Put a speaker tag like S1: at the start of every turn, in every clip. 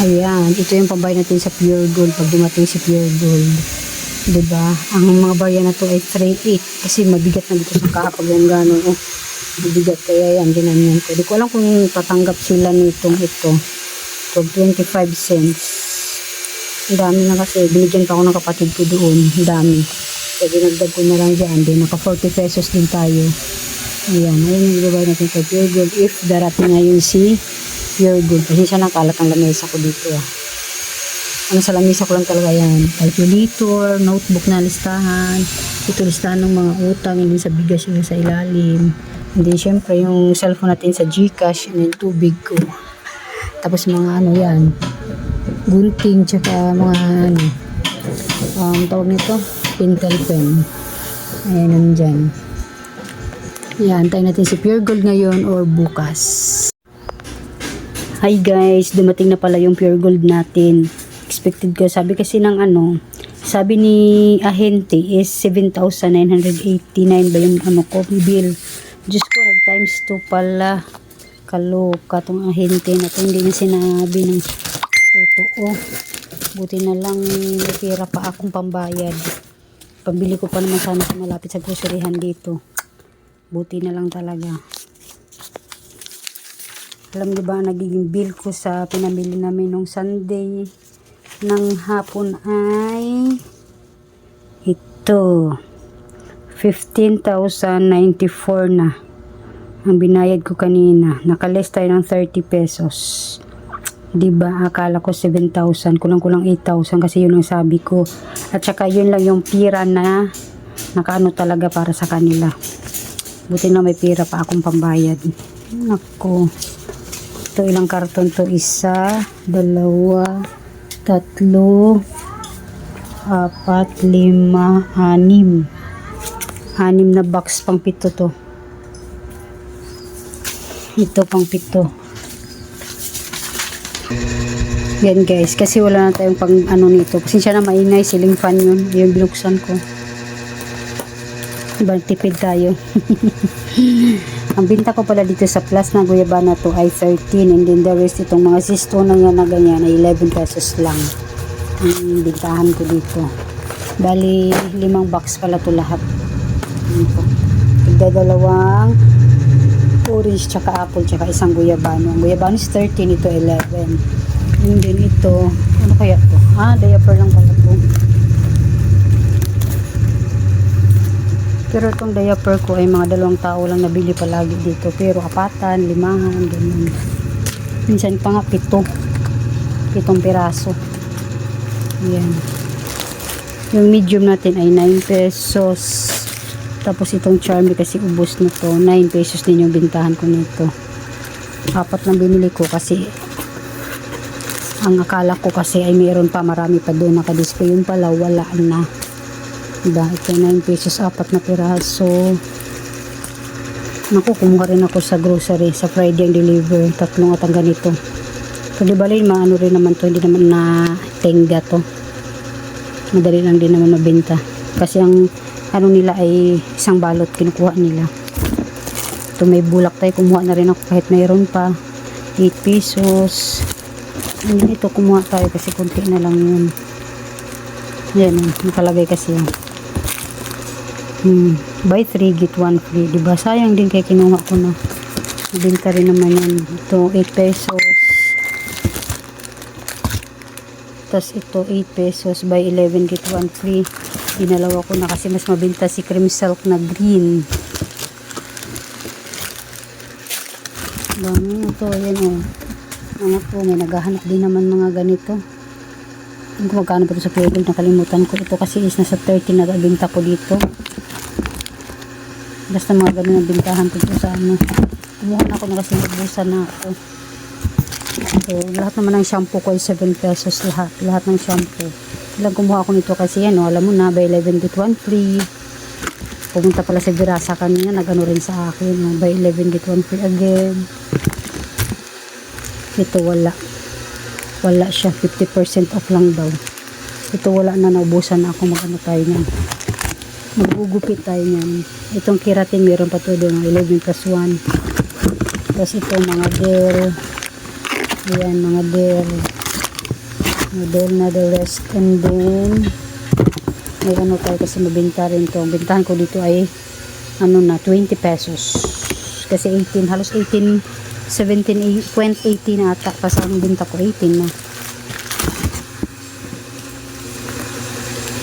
S1: Ayan, ito yung pambayad natin sa Pure Gold pag dumating si Pure Gold. ba? Ang mga barya na to ay 3.8 kasi mabigat na dito sa kahapag yung gano'n. Oh, mabigat kaya yan, ginanyan ko. Di ko alam kung tatanggap sila nitong ito. So, 25 cents. Ang dami na kasi. Binigyan pa ako ng kapatid ko doon. Ang dami. So, dinagdag ko na lang dyan. Di, naka 40 pesos din tayo. Ayan. Ayan yung ibabay natin sa Pure Gold. If darating ngayon si Pure Gold. Kasi siya nakalat ang lamesa ko dito ah. Ano sa lamesa ko lang talaga yan. Calculator, notebook na listahan. Ito listahan ng mga utang. Hindi sa bigas yung sa ilalim. Hindi syempre yung cellphone natin sa Gcash. Ano yung tubig ko. Tapos mga ano yan. Gunting. Tsaka mga ano. Um, tawag nito. Pentel pen. Ayan nandyan. Yan. Antayin natin si Pure Gold ngayon or bukas. Hi guys, dumating na pala yung pure gold natin. Expected ko, sabi kasi ng ano, sabi ni ahente is 7,989 ba yung ano ko, bill. Diyos ko, nag times 2 pala. Kaloka tong ahente na to, hindi niya sinabi ng totoo. Buti na lang pera pa akong pambayad. Pambili ko pa naman sana sa malapit sa groceryhan dito. Buti na lang talaga. Alam niyo ba, nagiging bill ko sa pinamili namin nung Sunday ng hapon ay ito 15,094 na ang binayad ko kanina. Nakaless tayo ng 30 pesos. 'Di ba? Akala ko 7,000, kulang-kulang 8,000 kasi yun ang sabi ko. At saka yun lang yung pira na nakaano talaga para sa kanila. Buti na may pira pa akong pambayad. Nako. Ito ilang karton to? Isa, dalawa, tatlo, apat, lima, anim. Anim na box pang pito to. Ito pang pito. Yan guys, kasi wala na tayong pang ano nito. Kasi siya na maingay, ceiling fan yun. Yung binuksan ko. Diba, tipid tayo. Ang binta ko pala dito sa plus na guyabana to ay 13 and then the rest itong mga sisto na yan na ganyan ay 11 pesos lang. Ang bintahan ko dito. Bali, limang box pala to lahat. Ito. Tigda dalawang orange tsaka apple tsaka isang guyabano. Ang guyabano is 13, ito 11. And then ito, ano kaya to? Ah, diaper lang pala to. Pero itong diaper ko ay mga dalawang tao lang nabili palagi dito. Pero apatan, limahan, ganun. Minsan pa nga pito. Pitong piraso. Yan. Yung medium natin ay 9 pesos. Tapos itong charmy kasi ubos na to. 9 pesos din yung bintahan ko nito. Apat lang binili ko kasi ang akala ko kasi ay mayroon pa marami pa doon nakadisplay yung pala wala na diba ito 9 pesos apat na piraso. Naku kumuha rin ako sa grocery sa Friday ang deliver tatlong at ang ganito. So di bali maano rin naman to? Hindi naman na tenga to. Madali lang din naman mabenta. Kasi ang ano nila ay isang balot kinukuha nila. Ito may bulak tayo. Kumuha na rin ako kahit mayroon pa. 8 pesos. Hindi ito kumuha tayo kasi kunti na lang yun. Yan nakalagay kasi yan hmm, buy 3 get 1 free. Diba? Sayang din kaya kinuha ko na. Binta rin naman yan. Ito 8 pesos. Tas ito 8 pesos. Buy 11 get 1 free. Dinalawa ko na kasi mas mabinta si cream silk na green. Dami ito yan oh ano po, may naghahanap din naman mga ganito. Hindi ko magkano pa sa Playboy, nakalimutan ko. Ito kasi is nasa 30 na binta ko dito. Basta mga ganun ang bintahan ko dito sa ano. Kumuha na ako na kasi nagbusan na ako. So, lahat naman ng shampoo ko ay 7 pesos lahat. Lahat ng shampoo. Ilang kumuha ako nito kasi yan, oh, alam mo na, by 11 get 1 free. Pumunta pala sa Virasa kanina, nagano rin sa akin. Oh, by 11 get 1 free again ito wala wala siya 50% off lang daw ito wala na naubusan na ako magano tayo niyan magugupit tayo niyan itong keratin meron pa to doon 11 plus 1 tapos ito mga gel ayan mga gel Model na the rest. And then, may ano tayo kasi mabenta rin to. Ang bintahan ko dito ay, ano na, 20 pesos. Kasi 18, halos 18, 17, 18 na ata. Kasi ang binta ko 18 na.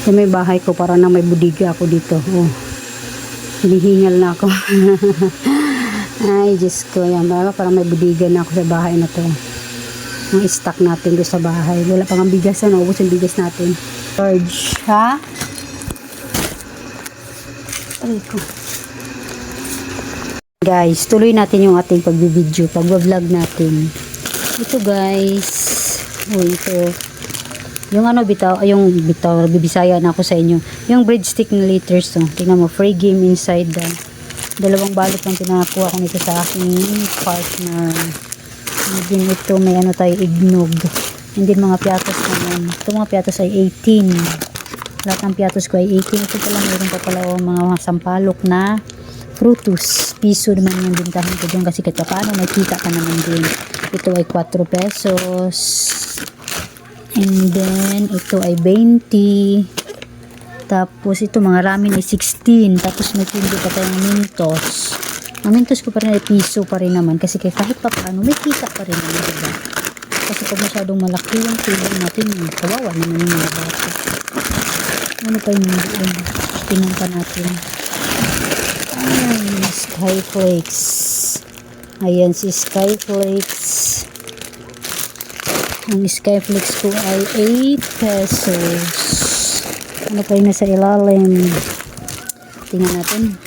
S1: Sa may bahay ko, para na may budiga ako dito. Oh. Hinihingal na ako. Ay, Diyos ko. Yan, para may budiga na ako sa bahay na to. Ang stock natin doon sa bahay. Wala pang ang bigas, ano? Ubus yung bigas natin. George, ha? Aray ko. Guys, tuloy natin yung ating pagbibideo, pagbablog natin. Ito guys. Oh, ito. Yung ano bitaw, yung bitaw, bibisaya na ako sa inyo. Yung breadstick na liters to. Tingnan mo, free game inside the dalawang balot lang pinakuha ko nito sa aking partner. And then ito, may ano tayo, ignog. And then mga piatos naman. Ito mga piatos ay 18. Lahat ng piatos ko ay 18. Ito pala, mayroon pa pala oh, mga sampalok na frutus. Piso naman yung bintahan ko dyan kasi kahit paano may kita ka naman din. Ito ay 4 pesos. And then, ito ay 20. Tapos, ito mga ramen ay 16. Tapos, may pindi pa tayong mintos. Ang ko pa rin ay piso pa rin naman. Kasi kahit pa paano, may kita pa rin naman. Diba? Kasi pag masyadong malaki yung table natin, kawawa naman yung mga bata. Ano pa yung yung tingnan pa natin. Ay, Skyflakes. Ayan si Skyflakes. Ang Skyflakes ko ay 8 pesos. Ano pa yung nasa ilalim? Tingnan natin.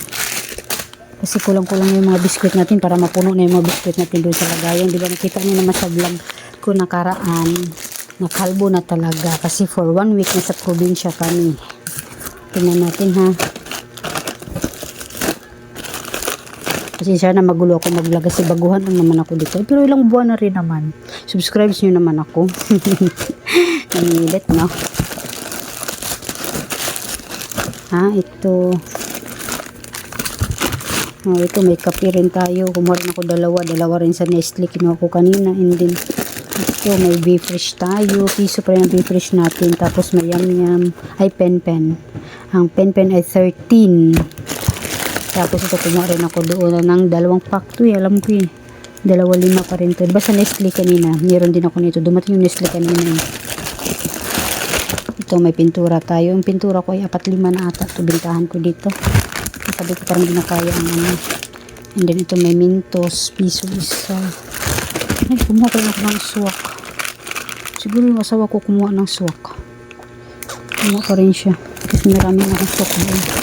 S1: Kasi kulang-kulang yung mga biskwit natin para mapuno na yung mga biskwit natin doon sa lagayan. Di ba nakita niyo naman sa vlog ko nakaraan. Nakalbo na talaga. Kasi for one week nasa probinsya kami. Tingnan natin ha. Kasi sana magulo ako mag-vlog kasi baguhan lang naman ako dito. Pero ilang buwan na rin naman. Subscribe nyo naman ako. Nanilit, no? Ha, ito. Oh, ito may kape rin tayo. Kumuha rin ako dalawa. Dalawa rin sa Nestle. Kinuha ko kanina. And then, ito may beef fresh tayo. Piso pa rin ang beef fresh natin. Tapos may yam yam. Ay, pen pen. Ang pen pen ay 13. Tapos ito kumuha rin ako doon ng dalawang pack to eh. Alam ko eh. Dalawa lima pa rin to. Sa Nestle kanina? Meron din ako nito. Dumating yung Nestle kanina eh. Ito may pintura tayo. Yung pintura ko ay apat lima na ata. Ito bintahan ko dito. Sabi ko parang ginakaya ang ano. And then ito may mintos. Piso isa. Ay, kumuha rin ako ng swak. Siguro yung asawa ko kumuha ng swak. Kumuha pa rin siya. Kasi marami na akong swak doon.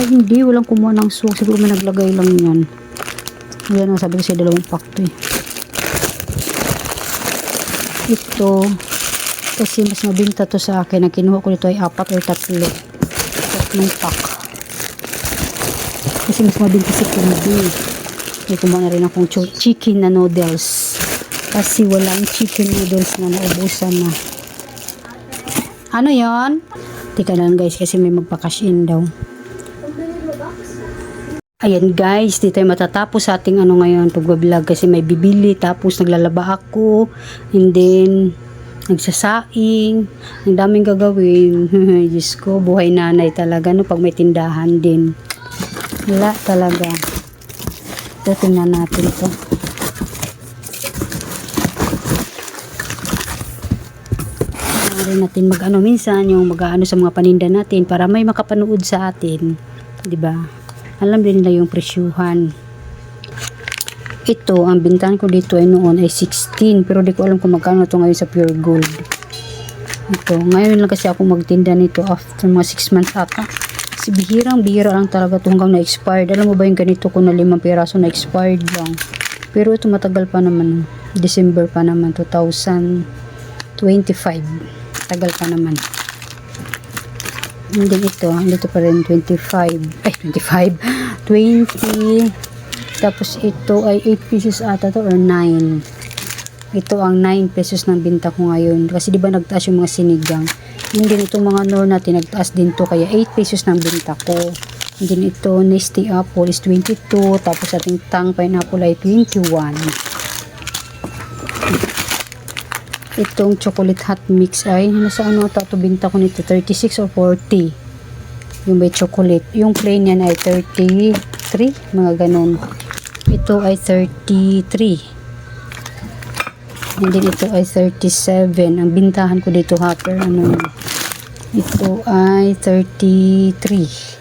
S1: Ay, hindi. Walang kumuha ng swak. Siguro may naglagay lang yan. Ang sabi ko sa dalawang pack to eh. Ito, kasi mas mabinta to sa akin. Ang kinuha ko nito ay apat or tatlo. Tatlong pack. Kasi mas mabinta si Kundi. May kumuha na rin akong chicken na noodles. Kasi walang chicken noodles na naubusan na. Ano yon? Tika lang guys kasi may magpa-cash in daw. Ayan guys, di tayo matatapos sa ating ano ngayon pagbablog kasi may bibili tapos naglalaba ako and then nagsasaing ang daming gagawin. Diyos ko, buhay nanay talaga no? Pag may tindahan din. Wala talaga. Ito tingnan natin ito. Rin natin mag ano minsan yung mag ano sa mga paninda natin para may makapanood sa atin 'di ba alam din nila yung presyuhan. Ito ang bintahan ko dito ay noon ay 16 pero di ko alam kung magkano to ngayon sa pure gold. Ito ngayon lang kasi ako magtinda nito after mga 6 months ata. Kasi bihirang bihira lang talaga ito hanggang na expired alam mo ba yung ganito ko na 5 piraso na expired lang? Pero ito matagal pa naman December pa naman 2025 tagal pa naman hindi ito dito pa rin 25 ay 25 20 tapos ito ay 8 pieces ata to or 9 ito ang 9 pesos ng binta ko ngayon. Kasi di ba nagtaas yung mga sinigang? Hindi itong mga nor natin nagtaas din to. Kaya 8 pesos ng binta ko. And ito nesty apple is 22 tapos ating tang pineapple ay 21 itong chocolate hot mix ay nasa ano ata ito binta ko nito 36 or 40 yung may chocolate. Yung plain yan ay 33 mga ganon. Ito ay 33 and then ito ay 37 ang bintahan ko dito hopper ano ito ay 33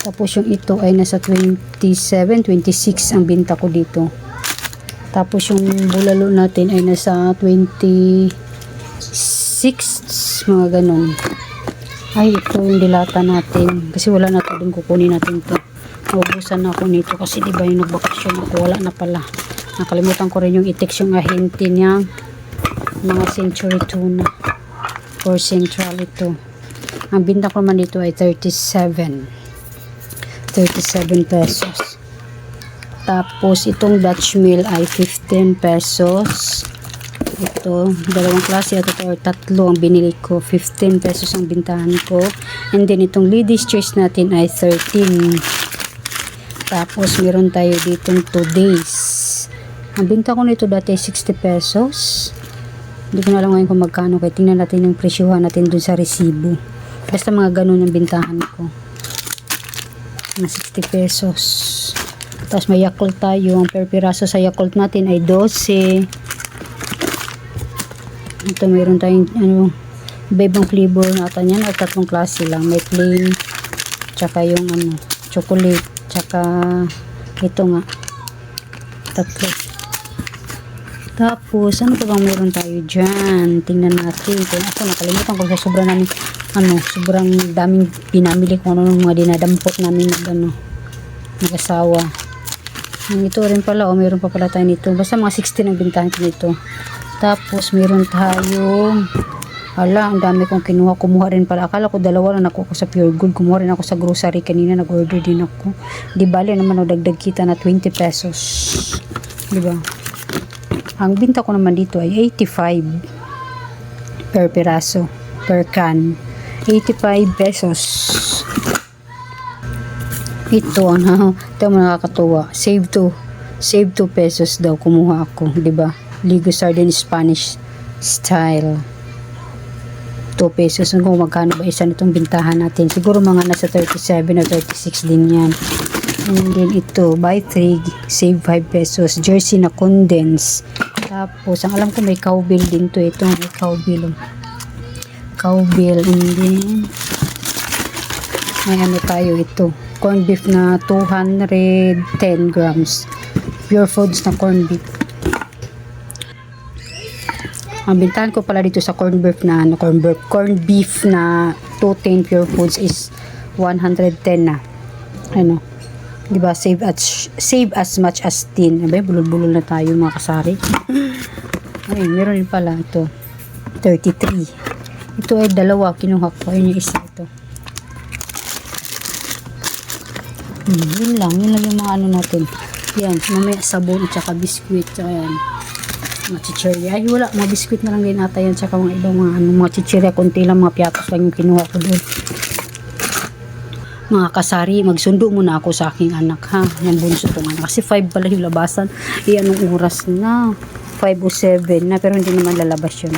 S1: tapos yung ito ay nasa 27, 26 ang binta ko dito. Tapos yung bulalo natin ay nasa 26, mga ganun. Ay, ito yung dilata natin. Kasi wala na ito din kukunin natin to. Naubusan na ako nito kasi di ba yung nagbakasyon ako, wala na pala. Nakalimutan ko rin yung i-text yung ahente niya. Mga century tuna. For central ito. Ang binta ko naman dito ay 37. 37 pesos. Tapos, itong Dutch meal ay 15 pesos. Ito, dalawang klase ito or tatlo ang binili ko. 15 pesos ang bintahan ko. And then, itong ladies choice natin ay 13. Tapos, meron tayo ditong 2 days. Ang binta ko nito dati ay 60 pesos. Hindi ko na alam ngayon kung magkano. Kaya tingnan natin yung presyuhan natin dun sa resibo. Basta mga ganun ang bintahan ko na 60 pesos. Tapos may Yakult tayo. Ang per piraso sa Yakult natin ay 12. Ito mayroon tayong ano, iba-ibang flavor nata niyan at tatlong klase lang. May plain, tsaka yung ano, chocolate, tsaka ito nga. Tatlo. Tapos, ano pa bang meron tayo dyan? Tingnan natin. Kung ako, nakalimutan ko sa sobrang namin, ano, sobrang daming pinamili ko ano, mga dinadampot namin ng ano, mag-asawa. Yung ito rin pala, o meron pa pala tayo nito. Basta mga 16 ang bintahan nito. Tapos, meron tayong, hala, ang dami kong kinuha. Kumuha rin pala. Akala ko dalawa lang ako sa Pure Gold. Kumuha rin ako sa grocery kanina. Nag-order din ako. Di bali naman, o dagdag kita na 20 pesos. Di ba? Ang binta ko naman dito ay 85 per piraso, per can. 85 pesos. Ito, ano, ito mo nakakatuwa. Save to, save 2 pesos daw kumuha ako, di ba? Ligo sardine Spanish style. 2 pesos kung magkano ba isa nitong bintahan natin. Siguro mga nasa 37 or 36 din yan. And then ito, buy 3, save 5 pesos. Jersey na condense. Tapos, ang alam ko may cowbell din to. Ito, may cowbell. Cowbell. And then, may ano tayo ito. Corn beef na 210 grams. Pure foods na corn beef. Ang bintahan ko pala dito sa corn beef na ano, corn beef, corn beef na 210 pure foods is 110 na. Ano? 'Di ba? Save as save as much as 10. Abay, bulol-bulol na tayo mga kasari. Ay, meron din pala ito. 33. Ito ay dalawa kinuha ko. Ayun yung isa ito. Hmm, yun lang. Yun lang yung mga ano natin. Yan. Mamaya sabon at saka biskuit. Tsaka yan. Mga chichirya. Ay, wala. Mga biskuit na lang din ata yan. Tsaka mga ibang mga, ano, mga chichirya. Kunti lang mga piatos lang yung kinuha ko doon. Mga kasari, magsundo muna ako sa aking anak ha. Yung bunso ko anak. Kasi 5 pala yung labasan. Eh, anong oras na? 5 o 7 na. Pero hindi naman lalabas yun.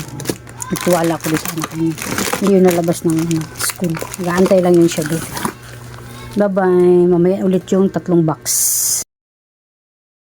S1: Nagtiwala ko doon sa anak niya. Hindi yun nalabas ng ano, school. Nagaantay lang yun siya doon. Bye-bye. Mamaya ulit yung tatlong box.